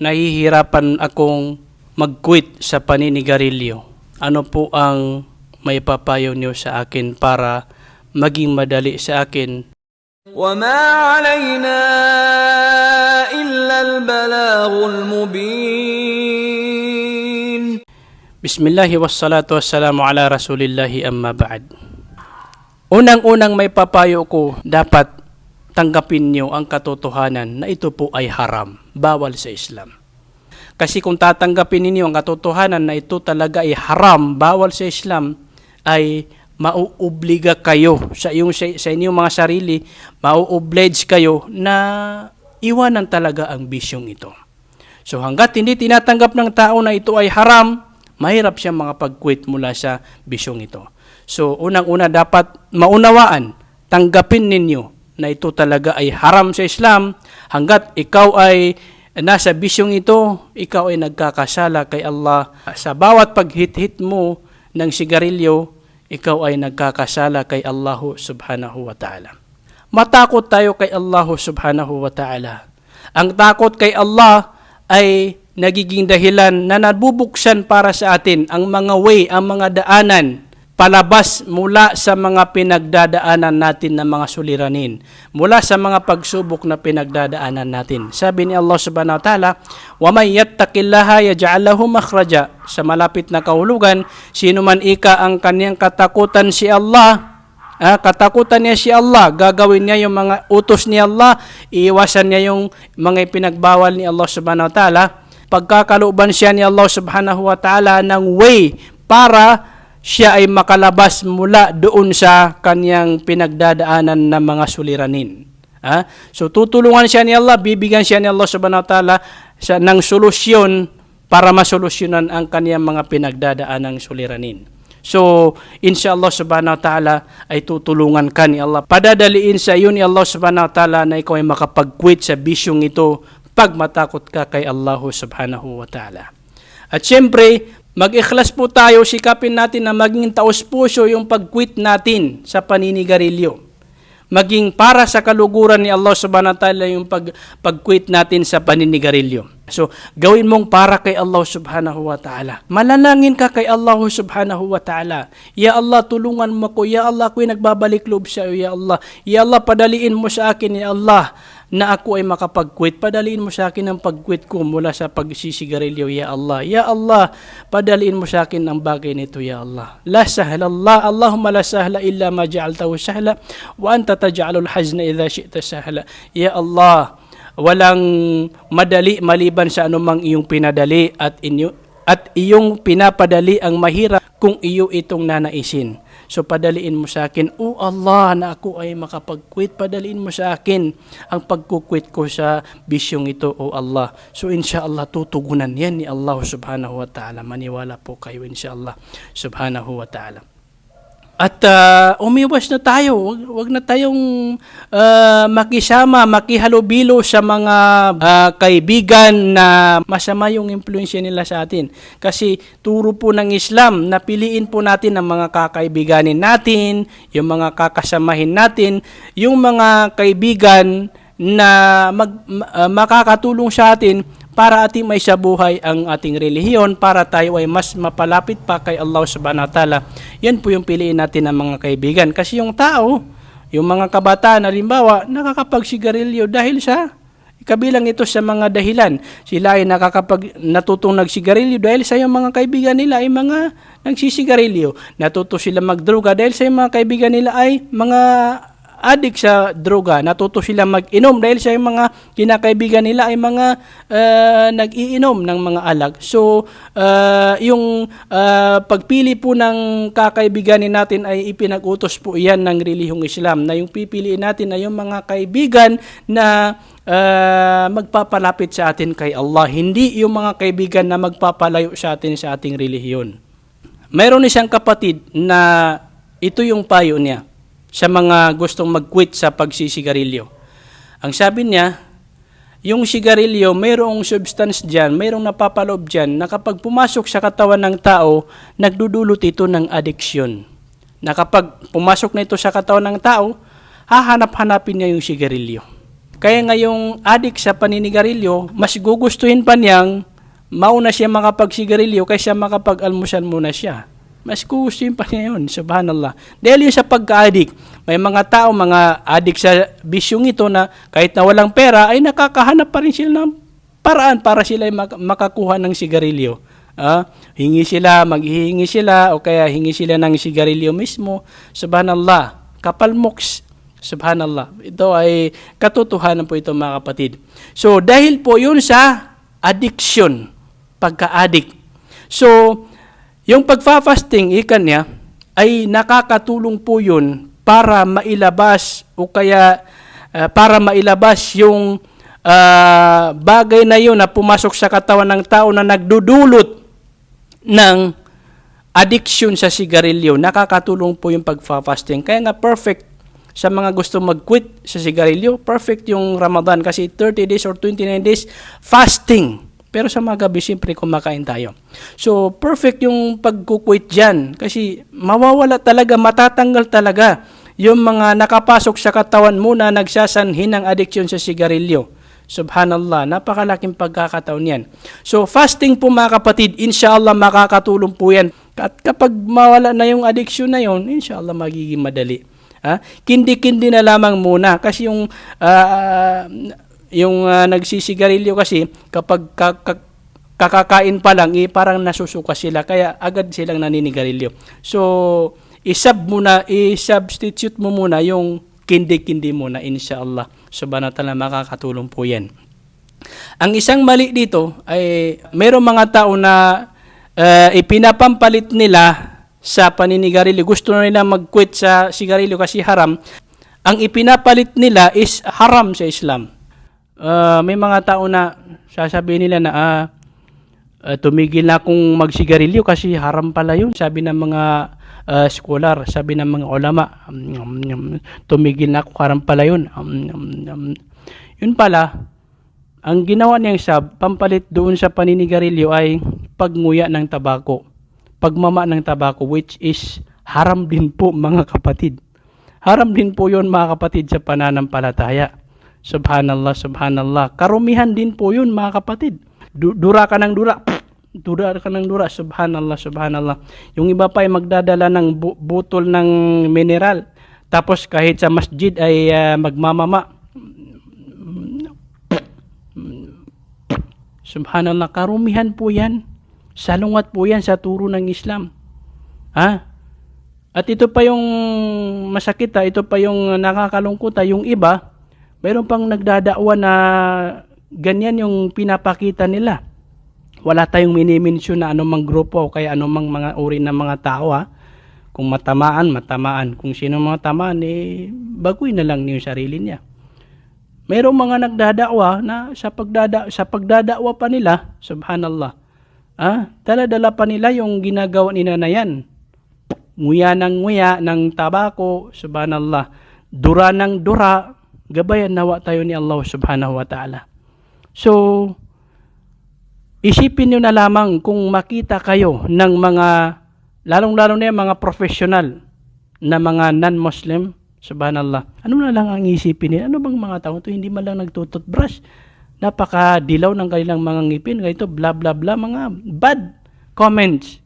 nahihirapan akong mag-quit sa paninigarilyo. Ano po ang may papayo niyo sa akin para maging madali sa akin وما علينا إلا البلاغ المبين Bismillahi wassalatu wassalamu ala rasulillahi amma ba'd. Unang-unang may papayo ko, dapat tanggapin niyo ang katotohanan na ito po ay haram, bawal sa Islam. Kasi kung tatanggapin ninyo ang katotohanan na ito talaga ay haram, bawal sa Islam, ay mauobliga kayo sa, iyong, sa, sa inyong mga sarili, mauoblige kayo na iwanan talaga ang bisyong ito. So hanggat hindi tinatanggap ng tao na ito ay haram, mahirap siya makapag-quit mula sa bisyong ito. So unang-una dapat maunawaan, tanggapin ninyo na ito talaga ay haram sa Islam. Hanggat ikaw ay nasa bisyong ito, ikaw ay nagkakasala kay Allah. Sa bawat paghit-hit mo ng sigarilyo, ikaw ay nagkakasala kay Allah subhanahu wa ta'ala. Matakot tayo kay Allah subhanahu wa ta'ala. Ang takot kay Allah ay nagiging dahilan na nabubuksan para sa atin ang mga way, ang mga daanan, palabas mula sa mga pinagdadaanan natin ng mga suliranin, mula sa mga pagsubok na pinagdadaanan natin. Sabi ni Allah Subhanahu wa Ta'ala, "Wa may yattaqillaha yaj'al lahu makhraja." Sa malapit na kahulugan, sino man ika ang kaniyang katakutan si Allah, ah, katakutan niya si Allah, gagawin niya yung mga utos ni Allah, iiwasan niya yung mga pinagbawal ni Allah Subhanahu wa Ta'ala, pagkakalooban siya ni Allah Subhanahu wa Ta'ala ng way para siya ay makalabas mula doon sa kanyang pinagdadaanan ng mga suliranin. Ah, so tutulungan siya ni Allah, bibigyan siya ni Allah subhanahu wa ta'ala ng solusyon para masolusyonan ang kaniyang mga pinagdadaan ng suliranin. So, inshallah subhanahu wa ta'ala ay tutulungan ka ni Allah. Padadaliin sa iyo ni Allah subhanahu wa ta'ala na ikaw ay makapag-quit sa bisyong ito pag matakot ka kay Allah subhanahu wa ta'ala. At syempre, mag-ikhlas po tayo, sikapin natin na maging taos puso yung pag-quit natin sa paninigarilyo maging para sa kaluguran ni Allah subhanahu wa ta'ala yung pag, pag-quit natin sa paninigarilyo. So, gawin mong para kay Allah subhanahu wa ta'ala. Malalangin ka kay Allah subhanahu wa ta'ala. Ya Allah, tulungan mo ko. Ya Allah, ako'y nagbabalik loob sa iyo. Ya Allah, Ya Allah, padaliin mo sa akin, Ya Allah, na ako ay makapag-quit. Padaliin mo sa akin ang pag-quit ko mula sa pagsisigarilyo, Ya Allah. Ya Allah, padaliin mo sa akin ang bagay nito, Ya Allah. La sahla Allah, Allahumma la sahla illa ma ja'altahu sahla, wa anta taj'alul hazna idha syi'ta sahla. Ya Allah, walang madali maliban sa anumang iyong pinadali at inyo at iyong pinapadali ang mahirap kung iyo itong nanaisin. So padaliin mo sa akin, O Allah, na ako ay makapag-quit, padaliin mo sa akin ang pagkukwit ko sa bisyong ito, O Allah. So inshallah tutugunan yan ni Allah subhanahu wa ta'ala. Maniwala po kayo inshallah subhanahu wa ta'ala. At uh, umiwas na tayo. Wag, wag na tayong uh, makisama, makihalubilo sa mga uh, kaibigan na masama yung impluensya nila sa atin. Kasi turo po ng Islam na piliin po natin ang mga kakaibiganin natin, yung mga kakasamahin natin, yung mga kaibigan na mag, uh, makakatulong sa atin para ating may buhay ang ating relihiyon, para tayo ay mas mapalapit pa kay Allah subhanahu ta'ala. Yan po yung piliin natin ng mga kaibigan. Kasi yung tao, yung mga kabataan, halimbawa, nakakapagsigarilyo dahil sa kabilang ito sa mga dahilan. Sila ay nakakapag natutong nagsigarilyo dahil sa yung mga kaibigan nila ay mga nagsisigarilyo. Natuto sila magdruga dahil sa yung mga kaibigan nila ay mga adik sa droga, natuto sila mag-inom dahil sa mga kinakaibigan nila ay mga uh, nag-iinom ng mga alag. So, uh, yung uh, pagpili po ng kakaibiganin natin ay ipinag-utos po iyan ng relihiyong Islam na yung pipiliin natin ay yung mga kaibigan na uh, magpapalapit sa atin kay Allah, hindi yung mga kaibigan na magpapalayo sa atin sa ating relihiyon. Mayroon isang kapatid na ito yung payo niya sa mga gustong mag-quit sa pagsisigarilyo. Ang sabi niya, yung sigarilyo, mayroong substance dyan, mayroong napapaloob dyan, na kapag pumasok sa katawan ng tao, nagdudulot ito ng addiction. Na kapag pumasok na ito sa katawan ng tao, hahanap-hanapin niya yung sigarilyo. Kaya nga yung adik sa paninigarilyo, mas gugustuhin pa niyang mauna siya makapagsigarilyo kaysa makapag-almusal muna siya. Mas gugustuhin pa niya yun, subhanallah. Dahil yun sa pagka-adik, may mga tao, mga adik sa bisyong ito na kahit na walang pera, ay nakakahanap pa rin sila ng paraan para sila ay mak- makakuha ng sigarilyo. Ah, hingi sila, maghihingi sila, o kaya hingi sila ng sigarilyo mismo. Subhanallah, kapalmoks. Subhanallah. Ito ay katotohanan po ito mga kapatid. So, dahil po yun sa addiction, pagka-addict. So, yung pagfa-fasting, ikan niya, ay nakakatulong po yun para mailabas o kaya ah, para mailabas yung ah, bagay na yun na pumasok sa katawan ng tao na nagdudulot ng addiction sa sigarilyo. Nakakatulong po yung pagfa-fasting. Kaya nga perfect sa mga gusto mag-quit sa sigarilyo, perfect yung Ramadan kasi 30 days or 29 days fasting. Pero sa mga gabi, siyempre kumakain tayo. So, perfect yung pag-quit dyan. Kasi mawawala talaga, matatanggal talaga yung mga nakapasok sa katawan mo na nagsasanhin ng addiction sa sigarilyo. Subhanallah, napakalaking pagkakataon yan. So, fasting po mga kapatid, inshallah makakatulong po yan. At kapag mawala na yung addiction na yon, inshallah magiging madali. Ha? Kindi-kindi na lamang muna kasi yung ah, yung ah, nagsisigarilyo kasi kapag ka- ka- kakakain pa lang, eh, parang nasusuka sila kaya agad silang naninigarilyo. So, isab muna, i-substitute mo muna yung kindi-kindi muna inshallah. Subhanahu wa makakatulong po yan. Ang isang mali dito ay mayroong mga tao na uh, ipinapampalit nila sa paninigarilyo. Gusto na nila mag-quit sa sigarilyo kasi haram. Ang ipinapalit nila is haram sa Islam. Uh, may mga tao na sasabihin nila na ah, uh, tumigil na akong magsigarilyo kasi haram pala yun. Sabi ng mga uh, scholar, sabi ng mga ulama, um, um, tumigil na ako, haram pala yun. Um, um, um, yun pala, ang ginawa niyang sab, pampalit doon sa paninigarilyo ay pagnguya ng tabako. Pagmama ng tabako, which is haram din po mga kapatid. Haram din po yon mga kapatid sa pananampalataya. Subhanallah, subhanallah. Karumihan din po yun mga kapatid. Du- dura ka ng dura. Dura ka ng dura. Subhanallah, subhanallah. Yung iba pa ay magdadala ng bu- butol ng mineral. Tapos kahit sa masjid ay ah, magmamama. Subhanallah, karumihan po yan. Salungat po yan sa turo ng Islam. Ha? At ito pa yung masakit ha, ito pa yung nakakalungkot ha, yung iba, mayroon pang nagdadakwa na ganyan yung pinapakita nila. Wala tayong minimensyon na anumang grupo o kaya anumang mga uri ng mga tao ha. Kung matamaan, matamaan. Kung sino mga tamaan, eh, baguhin na lang niyo sarili niya. Mayroong mga nagdadakwa na sa pagdada sa pagdadakwa pa nila, subhanallah. Ah, dala-dala pa nila yung ginagawa nila na yan. Nguya ng nguya ng tabako, subhanallah. Dura ng dura, gabayan nawa tayo ni Allah subhanahu wa ta'ala. So, isipin nyo na lamang kung makita kayo ng mga, lalong-lalo na yung mga professional na mga non-Muslim, subhanallah. Ano na lang ang isipin nila? Ano bang mga tao to hindi man lang nagtututbrush? Napaka-dilaw ng kanilang mga ngipin, ganito, bla bla bla, mga bad comments.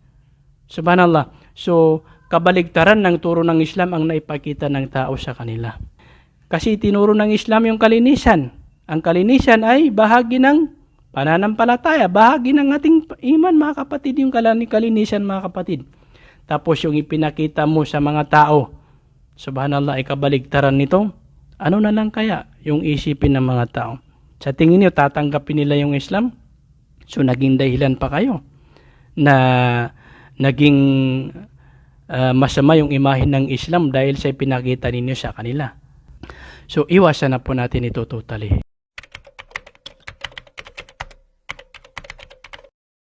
Subhanallah. So, kabaligtaran ng turo ng Islam ang naipakita ng tao sa kanila. Kasi tinuro ng Islam yung kalinisan. Ang kalinisan ay bahagi ng pananampalataya, bahagi ng ating iman mga kapatid, yung kalinisan mga kapatid. Tapos yung ipinakita mo sa mga tao, subhanallah, ay kabaligtaran nito. Ano na lang kaya yung isipin ng mga tao? Sa tingin niyo, tatanggapin nila yung Islam? So, naging dahilan pa kayo na naging ah, masama yung imahe ng Islam dahil sa pinakita ninyo sa kanila. So, iwasan na po natin ito totally.